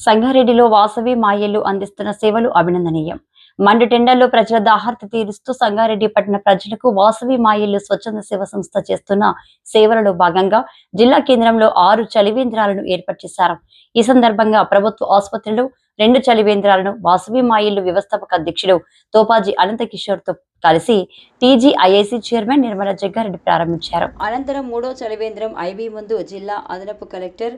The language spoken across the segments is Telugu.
సంగారెడ్డిలో వాసవి మాయలు అందిస్తున్న సేవలు అభినందనీయం. మండు టెండర్లో ప్రజల దాహార్తి తీరుస్తూ సంగారెడ్డి పట్టణ ప్రజలకు వాసవి మాయలు స్వచ్ఛంద సేవ సంస్థ చేస్తున్న సేవలలో భాగంగా జిల్లా కేంద్రంలో ఆరు చలివేంద్రాలను ఏర్పాటు చేశారు. ఈ సందర్భంగా ప్రభుత్వ ఆసుపత్రిలో రెండు చలివేంద్రాలను వాసవి మాయిల్లు వ్యవస్థాపక అధ్యక్షుడు తోపాజీ అనంత కిషోర్తో కలిసి టీజీఐఐసి చైర్మన్ నిర్మల జగ్గారెడ్డి ప్రారంభించారు. అనంతరం మూడో చలివేంద్రం ఐబీ ముందు జిల్లా అదనపు కలెక్టర్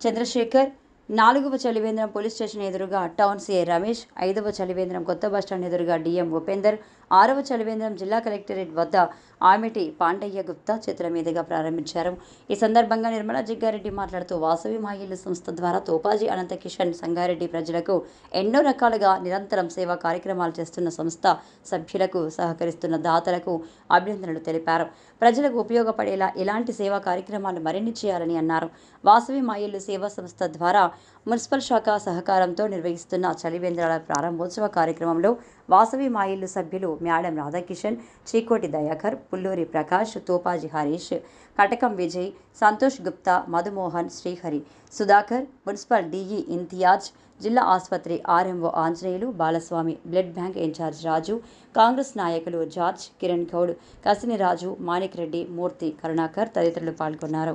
చంద్రశేఖర్ నాలుగవ చలివేంద్రం పోలీస్ స్టేషన్ ఎదురుగా టౌన్ సీఏ రమేష్ ఐదవ చలివేంద్రం కొత్త బస్టాండ్ ఎదురుగా డిఎం ఉపేందర్ ఆరవ చలివేంద్రం జిల్లా కలెక్టరేట్ వద్ద ఆమెటి పాండయ్య గుప్తా చేతుల మీదుగా ప్రారంభించారు. ఈ సందర్భంగా నిర్మలా జగ్గారెడ్డి మాట్లాడుతూ వాసవి మాయిల్లు సంస్థ ద్వారా తోపాజీ అనంత కిషన్ సంగారెడ్డి ప్రజలకు ఎన్నో రకాలుగా నిరంతరం సేవా కార్యక్రమాలు చేస్తున్న సంస్థ సభ్యులకు సహకరిస్తున్న దాతలకు అభినందనలు తెలిపారు. ప్రజలకు ఉపయోగపడేలా ఇలాంటి సేవా కార్యక్రమాలు మరిన్ని చేయాలని అన్నారు. వాసవి మాయిల్లు సేవా సంస్థ ద్వారా మున్సిపల్ శాఖ సహకారంతో నిర్వహిస్తున్న చలివేంద్రాల ప్రారంభోత్సవ కార్యక్రమంలో వాసవి మాయిల్లు సభ్యులు madam Radhakishan Chikoti Dayakar Pulluri Prakash Topaji Harish Katakam Vijay Santosh Gupta Madhumohan Srihari Sudhakar municipal DE Imtiaz జిల్లా ఆసుపత్రి RMO Anjaneyulu Balaswamy blood bank incharge Raju Congress నాయకులు జార్జ్ కిరణ్ గౌడ్ కసిని రాజు మాణిక్ రెడ్డి మూర్తి కరుణాకర్ తదితరులు పాల్గొన్నారు.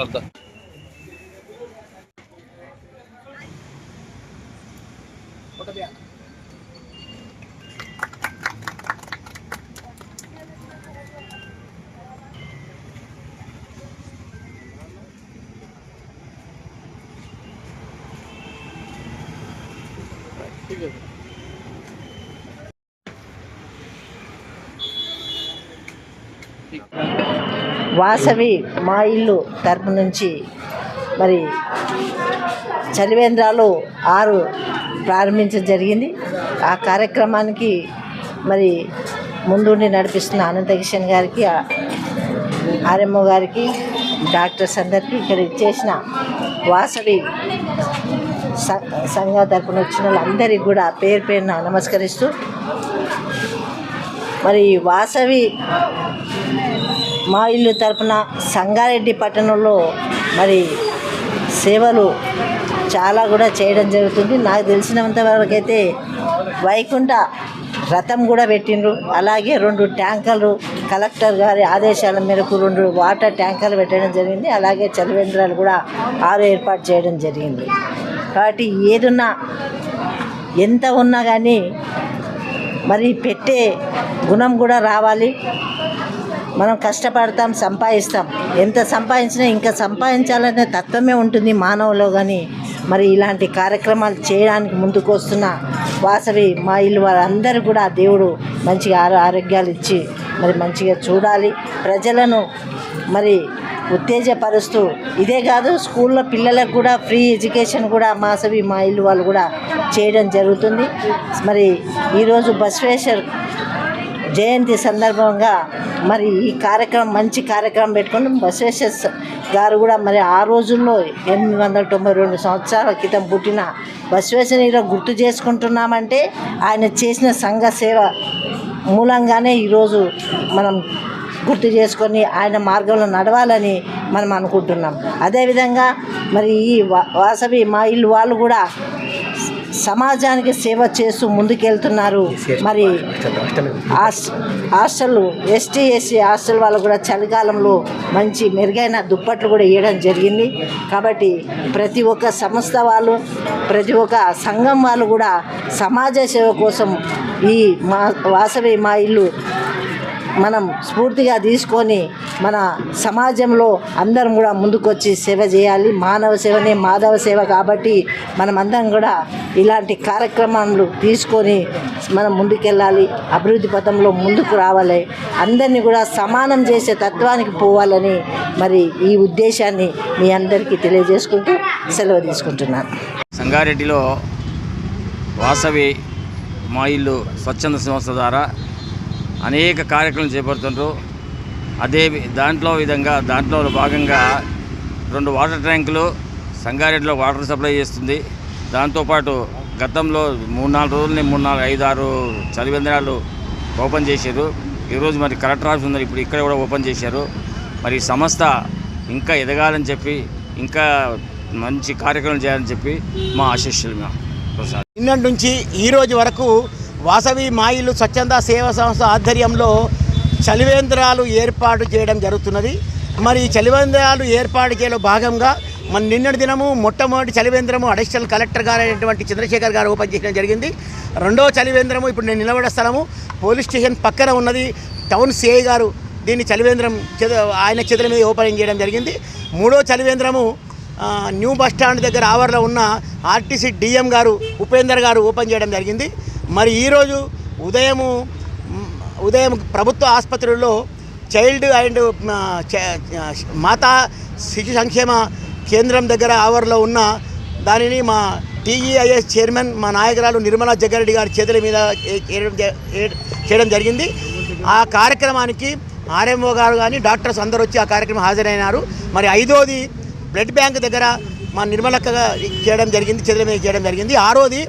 ਕਰਦਾ ਫੋਟੋ ਬਿਆ ঠিক আছে ঠিক আছে వాసవి మా ఇల్లు తరపు నుంచి మరి చలివేంద్రాలు ఆరు ప్రారంభించడం జరిగింది. ఆ కార్యక్రమానికి మరి ముందుండి నడిపిస్తున్న అనంత కిషన్ గారికి ఆర్ఎంఓ గారికి డాక్టర్స్ అందరికీ ఇక్కడ ఇచ్చేసిన వాసవి సంఘ తరపున వచ్చిన వాళ్ళందరికీ కూడా పేరు పేరున నమస్కరిస్తూ మరి వాసవి మా ఇల్లు తరపున సంగారెడ్డి పట్టణంలో మరి సేవలు చాలా కూడా చేయడం జరుగుతుంది. నాకు తెలిసినంత వరకు అయితే వైకుంఠ రథం కూడా పెట్టిండ్రు. అలాగే రెండు ట్యాంకర్లు కలెక్టర్ గారి ఆదేశాల మేరకు రెండు వాటర్ ట్యాంకర్లు పెట్టడం జరిగింది. అలాగే చలివేంద్రాలు కూడా ఆరు ఏర్పాటు చేయడం జరిగింది. కాబట్టి ఏదున్నా ఎంత ఉన్నా కానీ మరి పెట్టే గుణం కూడా రావాలి. మనం కష్టపడతాం సంపాదిస్తాం. ఎంత సంపాదించినా ఇంకా సంపాదించాలనే తత్వమే ఉంటుంది మానవులో కానీ మరి ఇలాంటి కార్యక్రమాలు చేయడానికి ముందుకు వస్తున్న వాసవి మా ఇల్లు వారందరూ కూడా దేవుడు మంచిగా ఆరోగ్యాలు ఇచ్చి మరి మంచిగా చూడాలి. ప్రజలను మరి ఉత్తేజపరుస్తూ ఇదే కాదు స్కూల్లో పిల్లలకు కూడా ఫ్రీ ఎడ్యుకేషన్ కూడా మాసవి మా ఇల్లు వాళ్ళు కూడా చేయడం జరుగుతుంది. మరి ఈరోజు బసవేశ్వర్ జయంతి సందర్భంగా మరి ఈ కార్యక్రమం మంచి కార్యక్రమం పెట్టుకుని బసవేశ్వర్ గారు కూడా మరి ఆ రోజుల్లో ఎనిమిది వందల తొంభై రెండు సంవత్సరాల క్రితం పుట్టిన బసవేశ్వరిలో గుర్తు చేసుకుంటున్నామంటే ఆయన చేసిన సంఘ సేవ మూలంగానే ఈరోజు మనం గుర్తు చేసుకొని ఆయన మార్గంలో నడవాలని మనం అనుకుంటున్నాం. అదేవిధంగా మరి ఈ వాసవి మా ఇల్లు వాళ్ళు కూడా సమాజానికి సేవ చేస్తూ ముందుకెళ్తున్నారు. మరి హాస్- హాస్టల్ ఎస్టీ ఎస్సీ హాస్టల్ వాళ్ళు కూడా చలికాలంలో మంచి మెరుగైన దుప్పట్లు కూడా ఇవ్వడం జరిగింది. కాబట్టి ప్రతి ఒక్క సంస్థ వాళ్ళు ప్రతి ఒక్క సంఘం వాళ్ళు కూడా సమాజ సేవ కోసం ఈ మా వాసవి మా ఇల్లు మనం స్ఫూర్తిగా తీసుకొని మన సమాజంలో అందరం కూడా ముందుకొచ్చి సేవ చేయాలి. మానవ సేవనే మాధవ సేవ కాబట్టి మనం అందరం కూడా ఇలాంటి కార్యక్రమాలు తీసుకొని మనం ముందుకెళ్ళాలి. అభివృద్ధి పథంలో ముందుకు రావాలి. అందరినీ కూడా సమానం చేసే తత్వానికి పోవాలని మరి ఈ ఉద్దేశాన్ని మీ అందరికీ తెలియజేసుకుంటూ సెలవు తీసుకుంటున్నాను. సంగారెడ్డిలో వాసవి మా ఇల్లు స్వచ్ఛంద సంస్థ ద్వారా అనేక కార్యక్రమాలు చేపడుతుండ్రు. అదే దాంట్లో విధంగా దాంట్లో భాగంగా రెండు వాటర్ ట్యాంకులు సంగారెడ్డిలో వాటర్ సప్లై చేస్తుంది. దాంతోపాటు గతంలో మూడు నాలుగు రోజులని మూడు నాలుగు ఐదు ఆరు చలివేంద్రాలు ఓపెన్ చేశారు. ఈరోజు మరి కలెక్టర్ ఆఫీస్ ఉంది ఇప్పుడు ఇక్కడ కూడా ఓపెన్ చేశారు. మరి సంస్థ ఇంకా ఎదగాలని చెప్పి ఇంకా మంచి కార్యక్రమం చేయాలని చెప్పి మా ఆశీస్సులు మేము. ప్రసాద్ నిన్నటి నుంచి ఈరోజు వరకు వాసవి మాయిలు స్వచ్ఛంద సేవా సంస్థ ఆధ్వర్యంలో చలివేంద్రాలు ఏర్పాటు చేయడం జరుగుతున్నది. మరి ఈ చలివేంద్రాలు ఏర్పాటు చేయలో భాగంగా మన నిన్నటి దినము మొట్టమొదటి చలివేంద్రము అడిషనల్ కలెక్టర్ గారు అయినటువంటి చంద్రశేఖర్ గారు ఓపెన్ చేయడం జరిగింది. రెండో చలివేంద్రము ఇప్పుడు నేను నిలబడే స్థలము. పోలీస్ స్టేషన్ పక్కన ఉన్నది. టౌన్ సిఐ గారు దీన్ని చలివేంద్రం ఆయన చేతుల మీద ఓపెనింగ్ చేయడం జరిగింది. మూడో చలివేంద్రము న్యూ బస్ స్టాండ్ దగ్గర ఆవర్లో ఉన్న ఆర్టీసీ డిఎం గారు ఉపేందర్ గారు ఓపెన్ చేయడం జరిగింది. మరి ఈరోజు ఉదయము ఉదయం ప్రభుత్వ ఆసుపత్రుల్లో చైల్డ్ అండ్ చ- మాతా శిశు సంక్షేమ కేంద్రం దగ్గర ఆవర్లో ఉన్న దానిని మా టీఈఐఎస్ చైర్మన్ మా నాయకురాలు నిర్మలా జగ్గారెడ్డి గారి చేతుల మీద చేయడం చేయడం జరిగింది. ఆ కార్యక్రమానికి ఆర్ఎంఓ గారు కానీ డాక్టర్స్ అందరూ వచ్చి ఆ కార్యక్రమం హాజరైనారు. మరి ఐదోది బ్లడ్ బ్యాంక్ దగ్గర మా నిర్మలక్క చేయడం జరిగింది చేతుల మీద చేయడం జరిగింది. ఆరోది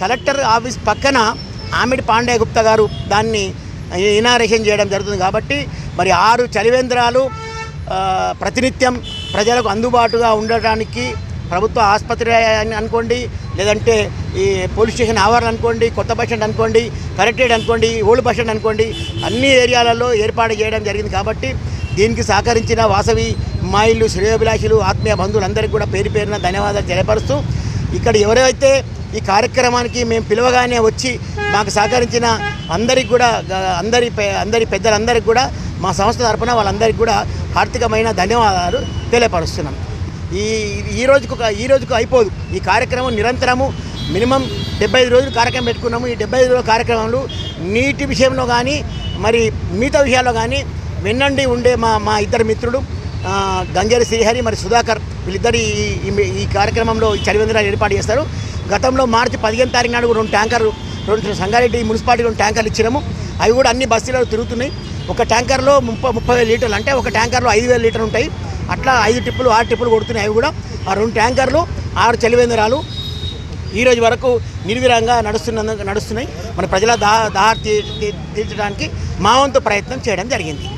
కలెక్టర్ ఆఫీస్ పక్కన ఆమిడి పాండే గుప్తా గారు దాన్ని ఇనారేషన్ చేయడం జరుగుతుంది కాబట్టి మరి ఆరు చలివేంద్రాలు ప్రతినిత్యం ప్రజలకు అందుబాటుగా ఉండటానికి ప్రభుత్వ ఆసుపత్రి అని అనుకోండి లేదంటే ఈ పోలీస్ స్టేషన్ ఆవరణ అనుకోండి కొత్త బస్ స్టాండ్ అనుకోండి కలెక్టరేట్ అనుకోండి ఓల్డ్ బస్ స్టాండ్ అనుకోండి అన్ని ఏరియాలలో ఏర్పాటు చేయడం జరిగింది కాబట్టి దీనికి సహకరించిన వాసవి మాయిలు శ్రేయోభిలాషులు ఆత్మీయ బంధువులందరికీ కూడా పేరు పేరున ధన్యవాదాలు తెలియపరుస్తూ ఇక్కడ ఎవరైతే ఈ కార్యక్రమానికి మేము పిలవగానే వచ్చి మాకు సహకరించిన అందరికి కూడా అందరి అందరి పెద్దలందరికీ కూడా మా సంస్థ తరపున వాళ్ళందరికీ కూడా ఆర్థికమైన ధన్యవాదాలు తెలియపరుస్తున్నాం. ఈ ఈ రోజుకు ఈ రోజుకు అయిపోదు. ఈ కార్యక్రమం నిరంతరము మినిమం డెబ్బై ఐదు రోజులు కార్యక్రమం పెట్టుకున్నాము. ఈ డెబ్బై ఐదు రోజుల కార్యక్రమంలో నీటి విషయంలో కానీ మరి మిగతా విషయాల్లో కానీ వెన్నండి ఉండే మా మా ఇద్దరు మిత్రుడు గంగేరి శ్రీహరి మరి సుధాకర్ వీళ్ళిద్దరు ఈ ఈ- కార్యక్రమంలో ఈ చలివేంద్రాలు ఏర్పాటు చేస్తారు. గతంలో మార్చి పదిహేను తారీఖు నాడు రెండు ట్యాంకర్ రెండు సంగారెడ్డి మున్సిపాలిటీ రెండు ట్యాంకర్లు ఇచ్చినాము. అవి కూడా అన్ని బస్సులలో తిరుగుతున్నాయి. ఒక ట్యాంకర్లో ముప్పై ముప్పై వేల లీటర్లు అంటే ఒక ట్యాంకర్లో ఐదు వేల లీటర్లు ఉంటాయి. అట్లా ఐదు టిప్పులు ఆరు టిప్పులు కొడుతున్నాయి అవి కూడా. ఆ రెండు ట్యాంకర్లు ఆరు చలివేంద్రాలు ఈరోజు వరకు నిర్విరంగా నడుస్తున్న నడుస్తున్నాయి. మన ప్రజల దా దాహ తీర్చడానికి మా వంతు ప్రయత్నం చేయడం జరిగింది.